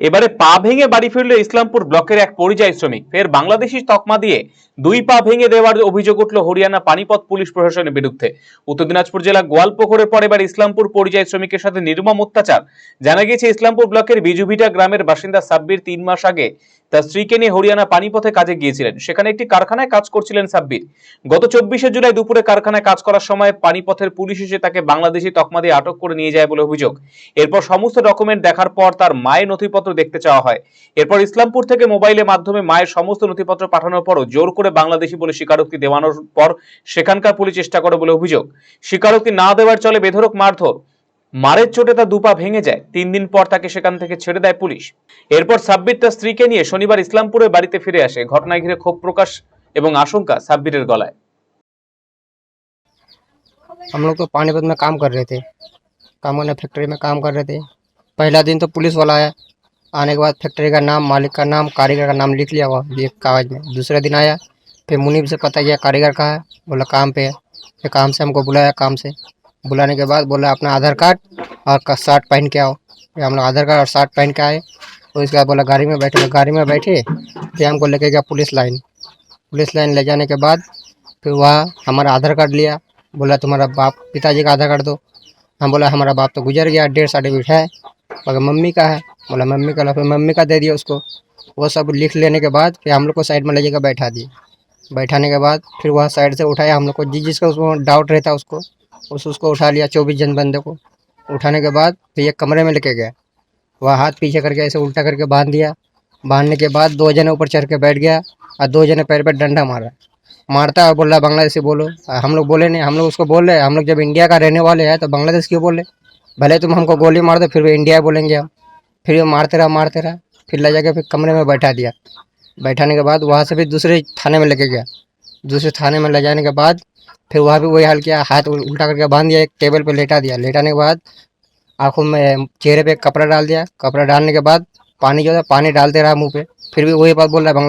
এবারে পা ভেঙে বাড়ি ফিরল ইসলামপুর ব্লকের এক পরিযায়ী শ্রমিক। ফের বাংলাদেশি তকমা দিয়ে দুই পা ভেঙে দেওয়ার অভিযোগ উঠল হরিয়ানা পানিপথ পুলিশ প্রশাসনের বিরুদ্ধে। উত্তর দিনাজপুর জেলা গোয়ালপুকুরের পর এবার ইসলামপুর পরিযায়ী শ্রমিকের সাথে নির্মম অত্যাচার। জানা গিয়েছে, ইসলামপুর ব্লকের বিজুভিটা গ্রামের বাসিন্দা সাব্বির তিন মাস আগে তার স্ত্রীকে নিয়ে হরিয়ানা পানিপথে কাজে গিয়েছিলেন। সেখানে একটি কারখানায় কাজ করছিলেন সাব্বির। গত চব্বিশে জুলাই দুপুরে কারখানায় কাজ করার সময় পানিপথের পুলিশ এসে তাকে বাংলাদেশি তকমা দিয়ে আটক করে নিয়ে যায় বলে অভিযোগ। এরপর সমস্ত ডকুমেন্ট দেখার পর তার মায়ের নথিপত্র দেখতে চাওয়া হয় এরপর ইসলামপুর থেকে মোবাইলের মাধ্যমে মায়ের সমস্ত নথিপত্র পাঠানোর পরও জোর করে বাংলাদেশি বলে স্বীকারোক্তি দেওয়ানোর পর সেখানকার পুলিশ চেষ্টা করে বলে অভিযোগ স্বীকারোক্তি না দেওয়ার চলে বেধরক মারধর মারের চোটে তার দুপা ভেঙে যায় তিন দিন পর তাকে সেখান থেকে ছেড়ে দেয় পুলিশ এরপর সাব্বির তার স্ত্রীকে নিয়ে শনিবার ইসলামপুরের বাড়িতে ফিরে আসে ঘটনায় ঘিরে ক্ষোভ প্রকাশ এবং আশঙ্কা সাব্বিরের গলায় हम लोग तो पानीपत में काम कर रहे थे काम करने फैक्ट्री में काम कर रहे थे पहला दिन तो पुलिस वाला आया आने के बाद फैक्ट्री का नाम, मालिक का नाम, कारीगर का नाम लिख लिया हुआ। ये कागज़ में। दूसरे दिन आया, फिर मुनीब से पता किया, कारीगर कहाँ है? बोला, काम पे है। फिर काम से हमको बुलाया, काम से। बुलाने के बाद बोला, अपना आधार कार्ड और शर्ट पहन के आओ। फिर हम लोग आधार कार्ड और शर्ट पहन के आए। और उसके बाद बोला, गाड़ी में बैठे। तो गाड़ी में बैठे, फिर हमको लेके गया पुलिस लाइन। पुलिस लाइन ले जाने के बाद फिर वहाँ हमारा आधार कार्ड लिया। बोला, तुम्हारा बाप पिताजी का आधार कार्ड दो। हम बोला, हमारा बाप तो गुजर गया, डेढ़ सर्टिफिकेट है। मगर मम्मी का है। बोला, मम्मी का फिर मम्मी का दे दिया उसको। वो सब लिख लेने के बाद फिर हम लोग को साइड में ले जाकर बैठा दिए बैठाने के बाद फिर वह साइड से उठाया हम लोग को। जिस जिसका उसको डाउट रहता उसको, उस, उसको उठा लिया चौबीस जन बंदे को। उठाने के बाद फिर एक कमरे में लेके गया। वह हाथ पीछे करके ऐसे उल्टा करके बाँध दिया। बांधने के बाद दो जने ऊपर चढ़ के बैठ गया और दो जने पैर पे डंडा मारा। मारता है बोल रहा बांग्लादेशी बोलो। हम लोग बोले नहीं, हम लोग उसको बोल रहे हम लोग जब इंडिया का रहने वाले हैं तो बांग्लादेश क्यों बोले? भले तुम हमको गोली मार दो, फिर भी इंडिया बोलेंगे हम। फिर वो मारते रहा मारते रहा, फिर ले जाके फिर कमरे में बैठा दिया। बैठाने के बाद वहाँ से फिर दूसरे थाने में लेके गया। दूसरे थाने में ले जाने के बाद फिर वहाँ भी वही हाल किया, हाथ उल्टा करके बाँध दिया, एक टेबल पे लेटा दिया। लेटाने के बाद आँखों में चेहरे पे कपड़ा डाल दिया। कपड़ा डालने के बाद पानी जो था, पानी डालते रहा मुँह पे। फिर भी वही बात बोल रहा है